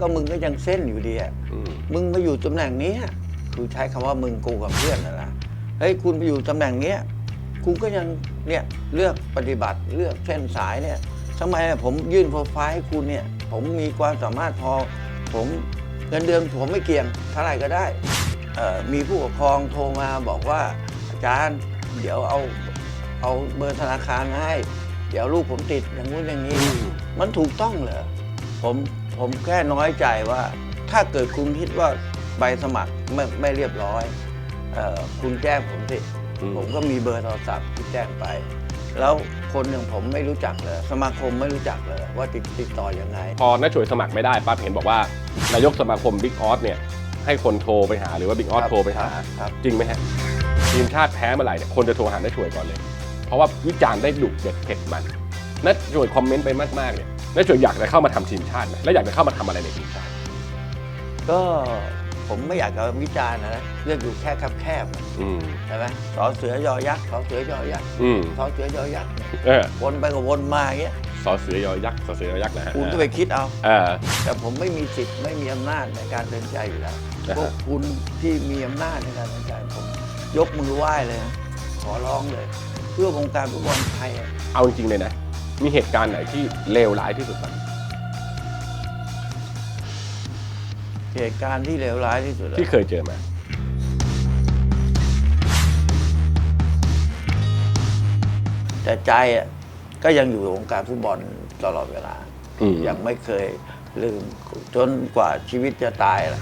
ก็มึงก็ยังเส้นอยู่ดีอะอืมมึงมาอยู่ตำแหน่งเนี้ยคือใช้คำว่ามึงกูกับเพื่อนนะนะเฮ้ยคุณไปอยู่ตำแหน่งเนี้ยคุณก็ยังเนี่ยเลือกปฏิบัติเลือกเส้นสายเนี่ยทำไมอะผมยื่นโปรไฟล์ให้คุณเนี่ย ผมมีความสามารถพอ ผมเงินเดือนผมไม่เกี่ยงเท่าไหร่ก็ได้เอ่อมีผู้ปกครองโทรมาบอกว่าอาจารย์เดี๋ยวเอาเอาเบอร์ธนาคารมาให้ เดี๋ยวลูกผมติดอย่างนู้นอย่างนี้ มันถูกต้องเหรอ ผมผมแค่น้อยใจว่า ถ้าเกิดคุณคิดว่าใบสมัครไม่ไม่เรียบร้อยเออคุณแจ้งผมสิอืมผมก็มีเบอร์โทรศัพท์ที่แจ้งไป แล้วคนอย่างผมไม่รู้จักเลย สมาคมไม่รู้จักเลยว่าติดติดต่อยังไง พอน้าช่วยสมัครไม่ได้ปั๊บเห็นบอกว่านายกสมาคมบิ๊กออสเนี่ยให้คนโทรไปหาหรือว่าบิ๊กออสครับโทรไปหาครับจริงไหมฮะทีมชาติแพ้เมื่อไหร่เนี่ยคนจะโทรหาน้าช่วยก่อนเลย เพราะว่าวิจารณ์ได้ดุเด็ดเผ็ดมันน้าช่วยคอมเมนต์ไปมากๆเนี่ย น้าช่วยอยากจะเข้ามาทำทีมชาติไหมแล้วอยากจะเข้ามาทำอะไรในทีมชาติ ก็ผมไม่อยากจะวิจารณ์นะเรื่องอยู่แค่แคบๆอืมใช่ไหมสอเสือยอยักษ์สอเสือยอยักษ์อืมสอเสือยอยักษ์เนี่ยเออวนไปกับวนมาอย่างเงี้ยสอเสือยอยักษ์สอเสือยอยักษ์นะฮะคุณก็ไปคิดเอาเออแต่ผมไม่มีสิทธิ์ไม่มีอำนาจในการตัดสินใจอยู่แล้วนะฮะพวกคุณที่มีอำนาจในการตัดสินใจผมยกมือไหว้เลยนะขอร้องเลย เพื่อวงการฟุตบอลไทยอะเอาจริงๆเลยนะ มีเหตุการณ์ไหนที่เลวร้ายที่สุดบ้างเหตุการณ์ที่เลวร้ายที่สุดอะที่เคยเจอมา แต่ใจอะก็ยังอยู่ในวงการฟุตบอลตลอดเวลา อืม ยังไม่เคยลืมจนกว่าชีวิตจะตายละ